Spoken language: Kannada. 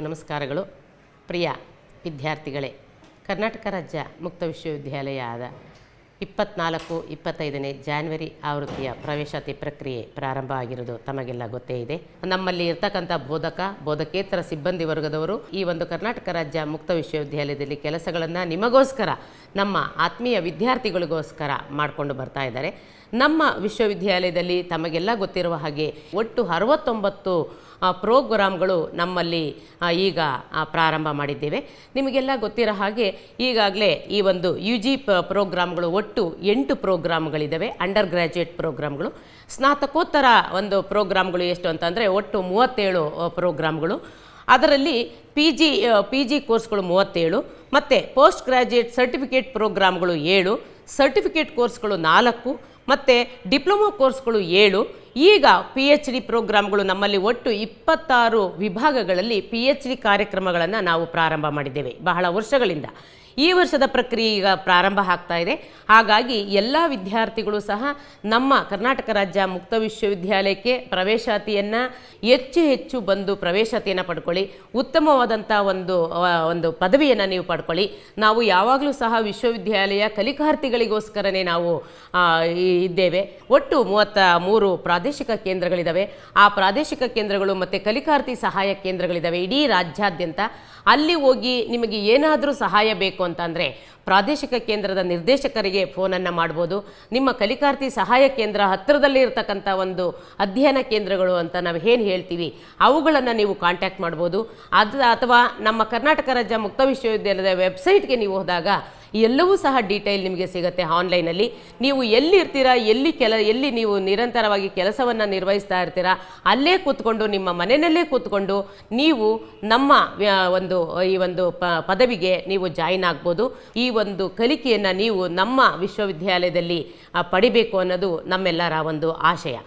ನಮಸ್ಕಾರಗಳು. ಪ್ರಿಯ ವಿದ್ಯಾರ್ಥಿಗಳೇ ಕರ್ನಾಟಕ ರಾಜ್ಯ ಮುಕ್ತ ವಿಶ್ವವಿದ್ಯಾಲಯ ಆದ ಇಪ್ಪತ್ನಾಲ್ಕು, ಇಪ್ಪತ್ತೈದನೇ ಜಾನ್ವರಿ ಆವೃತ್ತಿಯ ಪ್ರವೇಶಾತಿ ಪ್ರಕ್ರಿಯೆ ಪ್ರಾರಂಭ ಆಗಿರೋದು ತಮಗೆಲ್ಲ ಗೊತ್ತೇ ಇದೆ. ನಮ್ಮಲ್ಲಿ ಇರ್ತಕ್ಕಂಥ ಬೋಧಕ, ಬೋಧಕೇತರ ಸಿಬ್ಬಂದಿ ವರ್ಗದವರು ಈ ಒಂದು ಕರ್ನಾಟಕ ರಾಜ್ಯ ಮುಕ್ತ ವಿಶ್ವವಿದ್ಯಾಲಯದಲ್ಲಿ ಕೆಲಸಗಳನ್ನು ನಿಮಗೋಸ್ಕರ, ನಮ್ಮ ಆತ್ಮೀಯ ವಿದ್ಯಾರ್ಥಿಗಳಿಗೋಸ್ಕರ ಮಾಡಿಕೊಂಡು ಬರ್ತಾ ಇದ್ದಾರೆ. ನಮ್ಮ ವಿಶ್ವವಿದ್ಯಾಲಯದಲ್ಲಿ ತಮಗೆಲ್ಲ ಗೊತ್ತಿರುವ ಹಾಗೆ ಒಟ್ಟು ಅರವತ್ತೊಂಬತ್ತು ಪ್ರೋಗ್ರಾಮ್ಗಳು ನಮ್ಮಲ್ಲಿ ಈಗ ಪ್ರಾರಂಭ ಮಾಡಿದ್ದೇವೆ. ನಿಮಗೆಲ್ಲ ಗೊತ್ತಿರೋ ಹಾಗೆ ಈಗಾಗಲೇ ಈ ಒಂದು ಯು ಜಿ ಪ್ರೋಗ್ರಾಮ್ಗಳು ಒಟ್ಟು ಎಂಟು ಪ್ರೋಗ್ರಾಮ್ಗಳಿದ್ದಾವೆ ಅಂಡರ್ ಗ್ರ್ಯಾಜುಯೇಟ್ ಪ್ರೋಗ್ರಾಮ್ಗಳು. ಸ್ನಾತಕೋತ್ತರ ಒಂದು ಪ್ರೋಗ್ರಾಮ್ಗಳು ಎಷ್ಟು ಅಂತಂದರೆ ಒಟ್ಟು ಮೂವತ್ತೇಳು ಪ್ರೋಗ್ರಾಮ್ಗಳು. ಅದರಲ್ಲಿ ಪಿ ಜಿ ಪಿ ಜಿ ಕೋರ್ಸ್ಗಳು ಮೂವತ್ತೇಳು, ಮತ್ತು ಪೋಸ್ಟ್ ಗ್ರ್ಯಾಜುಯೇಟ್ ಸರ್ಟಿಫಿಕೇಟ್ ಪ್ರೋಗ್ರಾಮ್ಗಳು ಏಳು ಸರ್ಟಿಫಿಕೇಟ್ ಕೋರ್ಸ್ಗಳು ನಾಲ್ಕು, ಮತ್ತು ಡಿಪ್ಲೊಮೊ ಕೋರ್ಸ್ಗಳು ಏಳು ಈಗ ಪಿ ಎಚ್ ಡಿ ಪ್ರೋಗ್ರಾಮ್ಗಳು ನಮ್ಮಲ್ಲಿ ಒಟ್ಟು ಇಪ್ಪತ್ತಾರು ವಿಭಾಗಗಳಲ್ಲಿ ಪಿ ಎಚ್ ಡಿ ಕಾರ್ಯಕ್ರಮಗಳನ್ನು ನಾವು ಪ್ರಾರಂಭ ಮಾಡಿದ್ದೇವೆ. ಬಹಳ ವರ್ಷಗಳಿಂದ. ಈ ವರ್ಷದ ಪ್ರಕ್ರಿಯೆ ಈಗ ಪ್ರಾರಂಭ ಆಗ್ತಾ ಇದೆ. ಹಾಗಾಗಿ ಎಲ್ಲ ವಿದ್ಯಾರ್ಥಿಗಳು ಸಹ ನಮ್ಮ ಕರ್ನಾಟಕ ರಾಜ್ಯ ಮುಕ್ತ ವಿಶ್ವವಿದ್ಯಾಲಯಕ್ಕೆ ಪ್ರವೇಶಾತಿಯನ್ನು ಹೆಚ್ಚು ಹೆಚ್ಚು ಬಂದು ಪ್ರವೇಶಾತಿಯನ್ನು ಪಡ್ಕೊಳ್ಳಿ. ಉತ್ತಮವಾದಂಥ ಒಂದು ಒಂದು ಪದವಿಯನ್ನು ನೀವು ಪಡ್ಕೊಳ್ಳಿ. ನಾವು ಯಾವಾಗಲೂ ಸಹ ವಿಶ್ವವಿದ್ಯಾಲಯ ಕಲಿಕಾರ್ಥಿಗಳಿಗೋಸ್ಕರನೇ ನಾವು ಇದ್ದೇವೆ. ಒಟ್ಟು ಮೂವತ್ತ ಮೂರು ಪ್ರಾದೇಶಿಕ ಕೇಂದ್ರಗಳಿದ್ದಾವೆ ಆ ಪ್ರಾದೇಶಿಕ ಕೇಂದ್ರಗಳು ಮತ್ತು ಕಲಿಕಾರ್ಥಿ ಸಹಾಯ ಕೇಂದ್ರಗಳಿದ್ದಾವೆ ಇಡೀ ರಾಜ್ಯಾದ್ಯಂತ ಅಲ್ಲಿ ಹೋಗಿ ನಿಮಗೆ ಏನಾದರೂ ಸಹಾಯ ಬೇಕು ಅಂತಂದರೆ ಪ್ರಾದೇಶಿಕ ಕೇಂದ್ರದ ನಿರ್ದೇಶಕರಿಗೆ ಫೋನನ್ನು ಮಾಡ್ಬೋದು. ನಿಮ್ಮ ಕಲಿಕಾರ್ಥಿ ಸಹಾಯ ಕೇಂದ್ರ ಹತ್ತಿರದಲ್ಲಿ ಇರತಕ್ಕಂಥ ಒಂದು ಅಧ್ಯಯನ ಕೇಂದ್ರಗಳು ಅಂತ ನಾವು ಏನು ಹೇಳ್ತೀವಿ, ಅವುಗಳನ್ನು ನೀವು ಕಾಂಟ್ಯಾಕ್ಟ್ ಮಾಡ್ಬೋದು. ಅದು ಅಥವಾ ನಮ್ಮ ಕರ್ನಾಟಕ ರಾಜ್ಯ ಮುಕ್ತ ವಿಶ್ವವಿದ್ಯಾಲಯದ ವೆಬ್ಸೈಟ್ಗೆ ನೀವು ಹೋದಾಗ ಎಲ್ಲವೂ ಸಹ ಡೀಟೇಲ್ ನಿಮಗೆ ಸಿಗುತ್ತೆ ಆನ್ಲೈನಲ್ಲಿ ನೀವು ಎಲ್ಲಿ ಇರ್ತೀರಾ, ಎಲ್ಲಿ ಕೆಲ, ಎಲ್ಲಿ ನೀವು ನಿರಂತರವಾಗಿ ಕೆಲಸವನ್ನು ನಿರ್ವಹಿಸ್ತಾ ಇರ್ತೀರಾ, ಅಲ್ಲೇ ಕೂತ್ಕೊಂಡು, ನಿಮ್ಮ ಮನೆಯಲ್ಲೇ ಕೂತ್ಕೊಂಡು ನೀವು ನಮ್ಮ ಒಂದು, ಈ ಒಂದು ಪದವಿಗೆ ನೀವು ಜಾಯಿನ್ ಆಗ್ಬೋದು. ಈ ಒಂದು ಕಲಿಕೆಯನ್ನು ನೀವು ನಮ್ಮ ವಿಶ್ವವಿದ್ಯಾಲಯದಲ್ಲಿ ಪಡಿಬೇಕು ಅನ್ನೋದು ನಮ್ಮೆಲ್ಲರ ಒಂದು ಆಶಯ.